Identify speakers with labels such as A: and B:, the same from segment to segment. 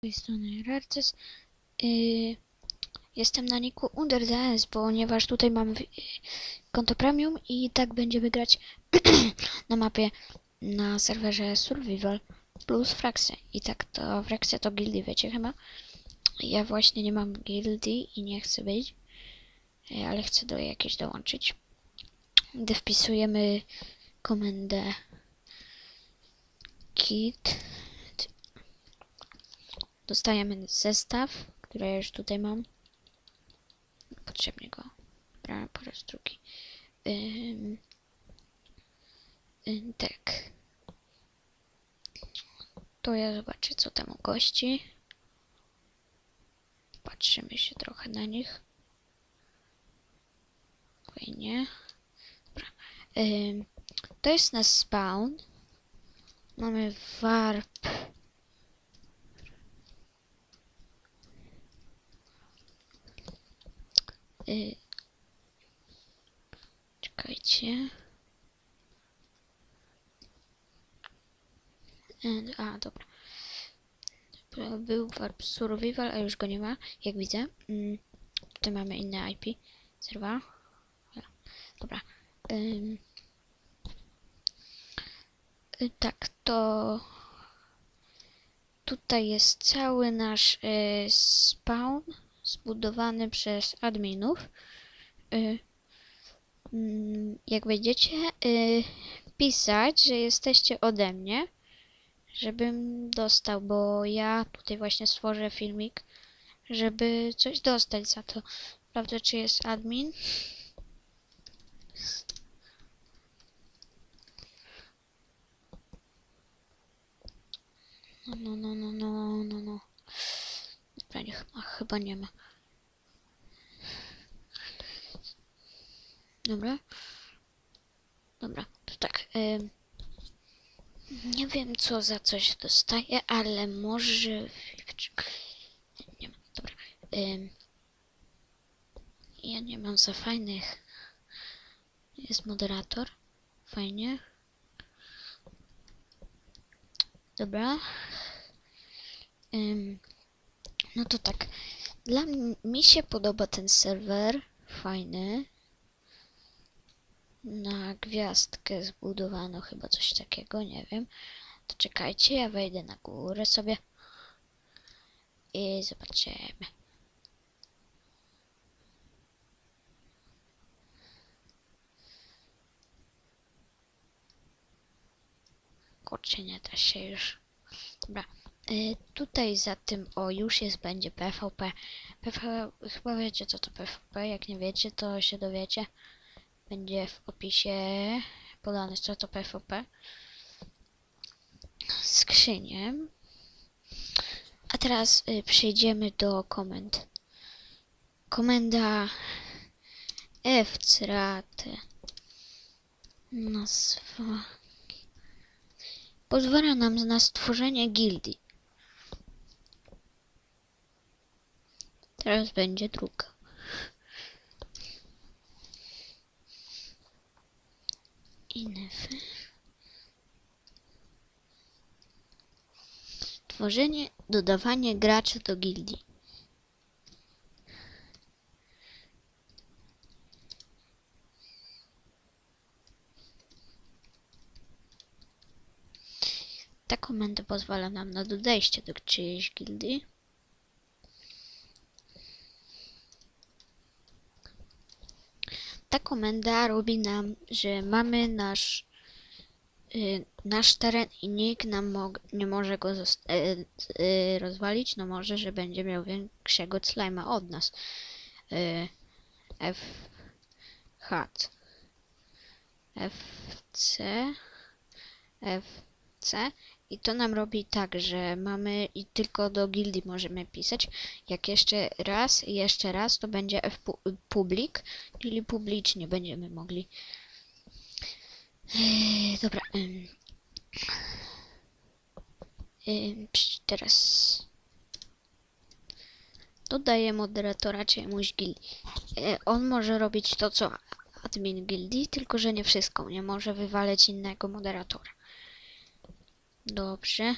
A: tej strony Rarces. Yy, jestem na niku UnderDS, ponieważ tutaj mam wi- konto premium i tak będziemy grać na mapie na serwerze Survival plus Fraxy. I tak to Fraxy to gildie, wiecie chyba? Ja właśnie nie mam gildii i nie chcę być, yy, ale chcę do jakiejś dołączyć. Gdy wpisujemy komendę git dostajemy zestaw, który ja już tutaj mam. Potrzebnie go. Brałem po raz drugi. Ym, ym, tak. To ja zobaczę, co tam u gości. Patrzymy się trochę na nich. Fajnie. Dobra. Ym, to jest nasz spawn. Mamy warp. Y... Czekajcie. Y, A, dobra. Był Warp Survival, a już go nie ma, jak widzę. Mm, Tutaj mamy inne IP. Serwa. Dobra. Ym. Y, Tak, to tutaj jest cały nasz spawn zbudowany przez adminów. Y, mm, jak wejdziecie, y, pisać, że jesteście ode mnie, żebym dostał, bo ja tutaj właśnie stworzę filmik, żeby coś dostać za to. Sprawdzę, czy jest admin. No, no, no, no, no, no, no. Dobra, nie, chyba, chyba nie ma. Dobra. Dobra, to tak. ym, nie wiem, co za coś dostaję, ale może... Nie ma, dobra. Ym, ja nie mam za fajnych... Jest moderator. Fajnie. Dobra. Ym, no to tak. Dla mi się podoba ten serwer. Fajny. Na gwiazdkę zbudowano chyba coś takiego, nie wiem. To czekajcie, ja wejdę na górę sobie. I zobaczymy. Kurczę, nie da się już. Dobra. Y, tutaj za tym, o już jest, będzie PvP. PvP, chyba wiecie co to PvP, jak nie wiecie to się dowiecie. Będzie w opisie podane co to PvP. Skrzynię. A teraz y, przejdziemy do komend. Komenda fcrat nazwa pozwala nam na stworzenie gildii. Teraz będzie druga. Inefy. Tworzenie, dodawanie graczy do gildii. Ta komenda pozwala nam na dodejście do czyjejś gildii. Ta komenda robi nam, że mamy nasz y, nasz teren i nikt nam nie może go y, y, rozwalić, no może, że będzie miał większego slajma od nas. F hat FC I to nam robi tak, że mamy i tylko do gildii możemy pisać. Jak jeszcze raz i jeszcze raz, to będzie public, czyli publicznie będziemy mogli. Eee, dobra. psz, teraz dodaję moderatora czemuś gildii. E, on może robić to, co admin gildii, tylko że nie wszystko. Nie może wywaleć innego moderatora. Dobrze.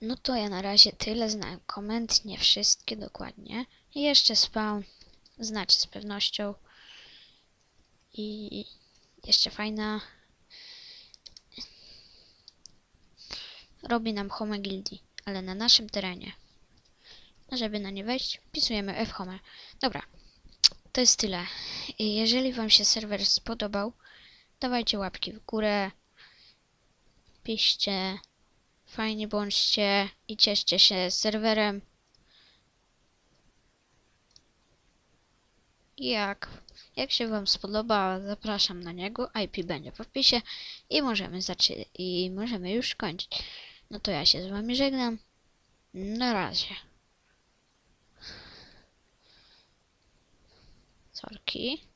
A: No to ja na razie tyle znałem komend, nie wszystkie dokładnie. I jeszcze spawn, znacie z pewnością. I jeszcze fajna. Robi nam home gildii, ale na naszym terenie. A żeby na nie wejść, wpisujemy fhome. Dobra, to jest tyle. Jeżeli wam się serwer spodobał, dawajcie łapki w górę. Piszcie Fajnie bądźcie i cieszcie się serwerem. Jak, jak się Wam spodoba, zapraszam na niego. IP będzie w opisie i możemy zacząć i możemy już kończyć. No to ja się z Wami żegnam. Na razie. Sorki.